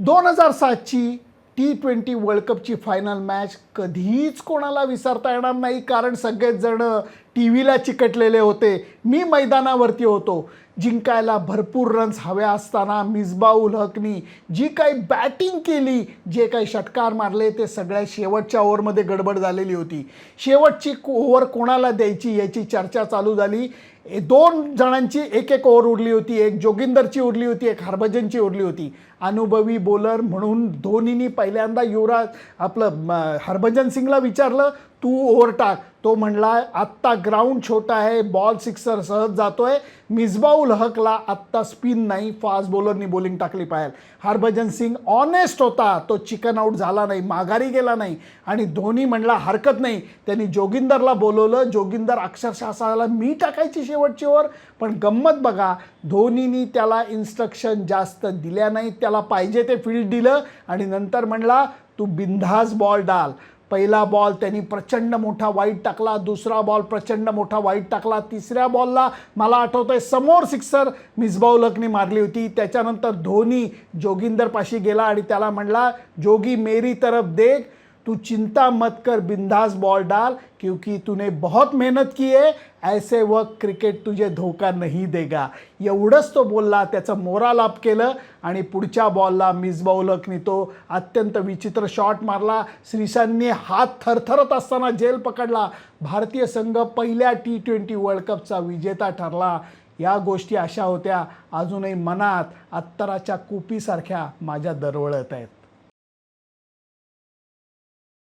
दोन हजार सातची टी ट्वेंटी वर्ल्ड कपची फायनल मॅच कधीच कोणाला विसरता येणार नाही कारण सगळेच जण टी व्हीला चिकटलेले होते. मी मैदानावरती होतो. जिंकायला भरपूर रन्स हव्या असताना मिसबाउल हकनी जी काही बॅटिंग केली जे काही षटकार मारले ते सगळ्या शेवटच्या ओव्हरमध्ये गडबड झालेली होती. शेवटची ओव्हर कोणाला द्यायची याची चर्चा चालू झाली. दोन जणांची एक एक ओव्हर उरली होती. एक जोगिंदरची उरली होती एक हरभजनची उरली होती. अनुभवी बॉलर म्हणून धोनीनी पहिल्यांदा युवराज आपलं हरभजन सिंगला विचारलं तू ओव्हर टाक. तो म्हणला आत्ता ग्राउंड छोटा आहे बॉल सिक्सर सहज जातोय. मिसबाऊल हकला आत्ता स्पिन नाही फास्ट बॉलरनी बॉलिंग टाकली पाहिजे हरभजन सिंग ऑनेस्ट होता. तो चिकन आऊट झाला नाही माघारी गेला नाही. आणि धोनी म्हणला हरकत नाही. त्यांनी जोगिंदरला बोलवलं. जोगिंदर अक्षरशः असायला मी टाकायची शेवटची ओवर पण गंमत बघा धोनीनी त्याला इन्स्ट्रक्शन जास्त दिल्या नाही त्याला पाहिजे ते फील्ड दिलं आणि नंतर म्हणला तू बिंधास बॉल डाल. पहिला बॉल त्यांनी प्रचंड मोठा वाईट टाकला दुसरा बॉल प्रचंड मोठा वाईट टाकला तिसऱ्या बॉलला मला आठवतंय समोर सिक्सर मिसबाउलकने मारली होती. त्याच्यानंतर धोनी जोगिंदरपाशी गेला आणि त्याला म्हणला जोगी मेरी तरफ देख. तू चिंता मत कर बिंदास बॉल डाल क्योंकि तूने बहुत मेहनत की है ऐसे वक्त क्रिकेट तुझे धोका नहीं देगा. एवढंच तो बोलला त्याचं मोराल अप केलं आणि पुढच्या बॉलला मिसबाउलकनी तो अत्यंत विचित्र शॉट मारला. श्रीशांनी हात थरथरत असताना जेल पकडला. भारतीय संघ पहिल्या टी ट्वेंटी वर्ल्ड कपचा विजेता ठरला. या गोष्टी अशा होत्या अजूनही मनात अत्तराच्या कुपीसारख्या माझ्या दरवळत आहेत.